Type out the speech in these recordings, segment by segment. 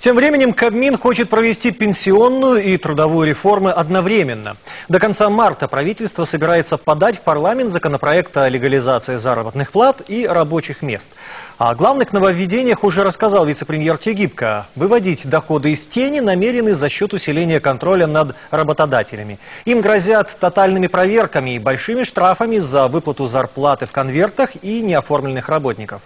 Тем временем Кабмин хочет провести пенсионную и трудовую реформы одновременно. До конца марта правительство собирается подать в парламент законопроект о легализации заработных плат и рабочих мест. О главных нововведениях уже рассказал вице-премьер Тегибко. Выводить доходы из тени намерены за счет усиления контроля над работодателями. Им грозят тотальными проверками и большими штрафами за выплату зарплаты в конвертах и неоформленных работников.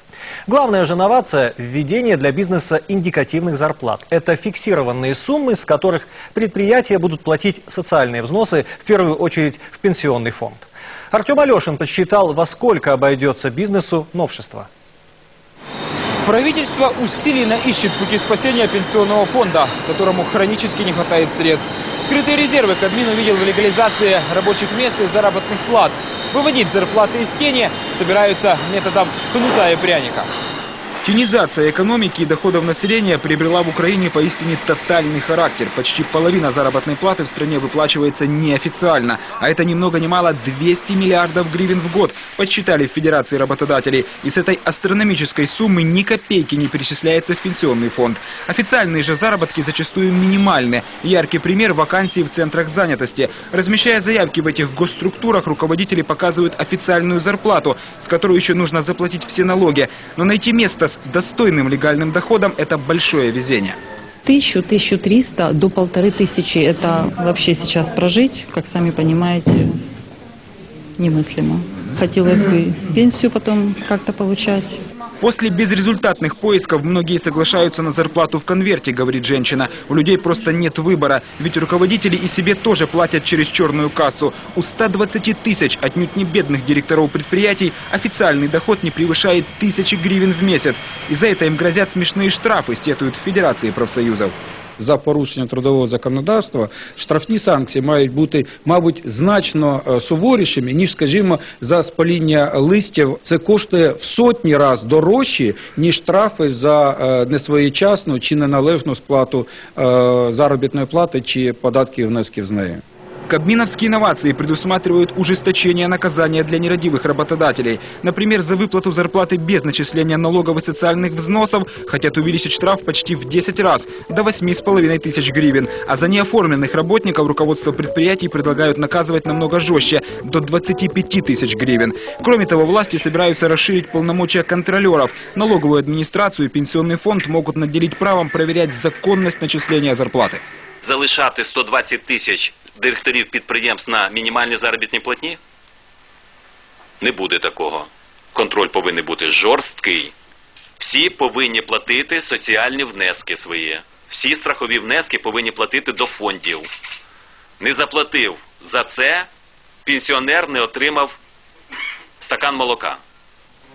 Главная же новация – введение для бизнеса индикативных зарплат. Это фиксированные суммы, с которых предприятия будут платить социальные взносы, в первую очередь в пенсионный фонд. Артем Алешин подсчитал, во сколько обойдется бизнесу новшество. Правительство усиленно ищет пути спасения пенсионного фонда, которому хронически не хватает средств. Скрытые резервы Кабмин увидел в легализации рабочих мест и заработных плат. Выводить зарплаты из тени собираются методом кнута и пряника. Тенизация экономики и доходов населения приобрела в Украине поистине тотальный характер. Почти половина заработной платы в стране выплачивается неофициально. А это ни много ни мало 200 миллиардов гривен в год, подсчитали в Федерации работодателей. И с этой астрономической суммы ни копейки не перечисляется в пенсионный фонд. Официальные же заработки зачастую минимальны. Яркий пример – вакансии в центрах занятости. Размещая заявки в этих госструктурах, руководители показывают официальную зарплату, с которой еще нужно заплатить все налоги. Но найти место с достойным легальным доходом – это большое везение. Тысячу, тысячу триста до полторы тысячи – это вообще сейчас прожить, как сами понимаете, немыслимо. Хотелось бы пенсию потом как-то получать. После безрезультатных поисков многие соглашаются на зарплату в конверте, говорит женщина. У людей просто нет выбора, ведь руководители и себе тоже платят через черную кассу. У 120 тысяч отнюдь не бедных директоров предприятий официальный доход не превышает тысячи гривен в месяц. И за это им грозят смешные штрафы, сетуют в Федерации профсоюзов. За порушення трудового законодавства, штрафні санкції мають бути, мабуть, значно е, суворішими, ніж, скажімо, за спаління листів. Це коштує в сотні раз дорожчі ніж штрафи за е, несвоєчасну чи неналежну сплату е, заробітної плати чи податків внесків з нею. Кабминовские инновации предусматривают ужесточение наказания для нерадивых работодателей. Например, за выплату зарплаты без начисления налогов и социальных взносов хотят увеличить штраф почти в 10 раз, до 8,5 тысяч гривен. А за неоформленных работников руководство предприятий предлагают наказывать намного жестче, до 25 тысяч гривен. Кроме того, власти собираются расширить полномочия контролеров. Налоговую администрацию и пенсионный фонд могут наделить правом проверять законность начисления зарплаты. залишати 120 тисяч директорів підприємств на мінімальній заробітній платні? Не буде такого. Контроль повинен бути жорсткий. Всі повинні платити соціальні внески свої. Всі страхові внески повинні платити до фондів. Не заплатив за це, пенсіонер не отримав стакан молока.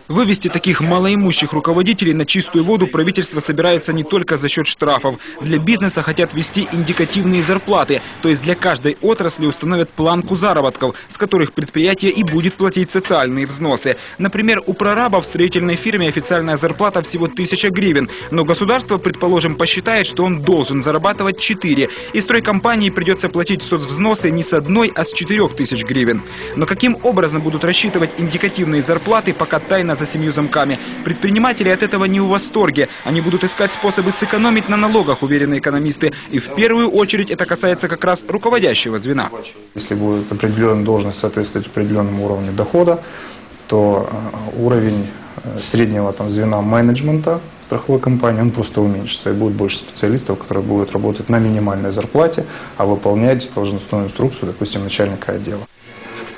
Вывести таких малоимущих руководителей на чистую воду правительство собирается не только за счет штрафов. Для бизнеса хотят ввести индикативные зарплаты, то есть для каждой отрасли установят планку заработков, с которых предприятие и будет платить социальные взносы. Например, у прораба в строительной фирме официальная зарплата всего 1000 гривен, но государство, предположим, посчитает, что он должен зарабатывать 4, и стройкомпании придется платить соцвзносы не с одной, а с 4000 гривен. Но каким образом будут рассчитывать индикативные зарплаты, пока тайна за семью замками. Предприниматели от этого не в восторге. Они будут искать способы сэкономить на налогах, уверены экономисты. И в первую очередь это касается как раз руководящего звена. Если будет определенная должность соответствовать определенному уровню дохода, то э, уровень э, среднего там, звена менеджмента страховой компании, он просто уменьшится. И будет больше специалистов, которые будут работать на минимальной зарплате, а выполнять должностную инструкцию, допустим, начальника отдела.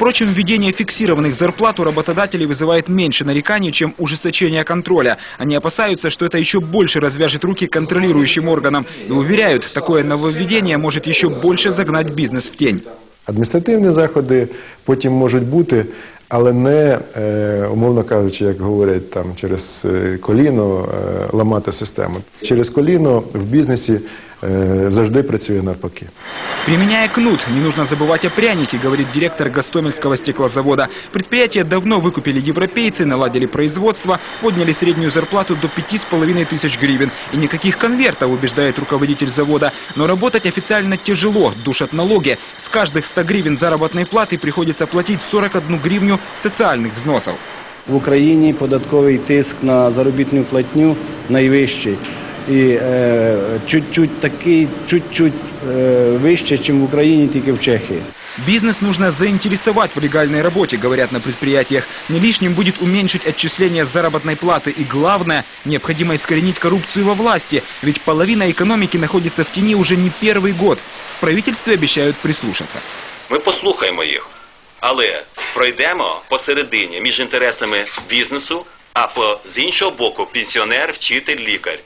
Впрочем, введение фиксированных зарплат у работодателей вызывает меньше нареканий, чем ужесточение контроля. Они опасаются, что это еще больше развяжет руки контролирующим органам. И уверяют, такое нововведение может еще больше загнать бизнес в тень. Адміністративні заходи потім можуть бути, але не, е, умовно кажучи, як говорять там через е, коліно е, ламати систему. Через коліно в бізнесі е, завжди працює навпаки. Применяя кнут, не нужно забывать о прянике, говорит директор Гостомельского стеклозавода. Предприятие давно выкупили европейцы, наладили производство, подняли среднюю зарплату до 5,5 тысяч гривен. И никаких конвертов, убеждает руководитель завода. Но работать официально тяжело, душат налоги. С каждых 100 гривен заработной платы приходится платить 41 гривню социальных взносов. В Україні податковий тиск на заробітну платню найвищий. і е, чуть-чуть такий, чуть-чуть е, вище, ніж в Україні, тільки в Чехії. Бизнес нужно заинтересовать в легальной работе, говорят на предприятиях. Не лишним будет уменьшить отчисления с заработной платы. И главное, необходимо искоренить коррупцию во власти. Ведь половина экономики находится в тени уже не первый год. В правительстве обещают прислушаться. Ми послухаємо їх, але пройдемо посередині між інтересами бізнесу, а по з іншого боку пенсіонер, вчитель, лікар.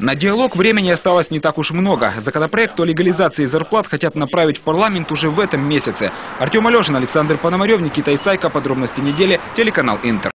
На диалог времени осталось не так уж много. Законопроект о легализации зарплат хотят направить в парламент уже в этом месяце. Артем Алешин, Александр Пономарев, Никита Исайко. Подробности недели. Телеканал Интер.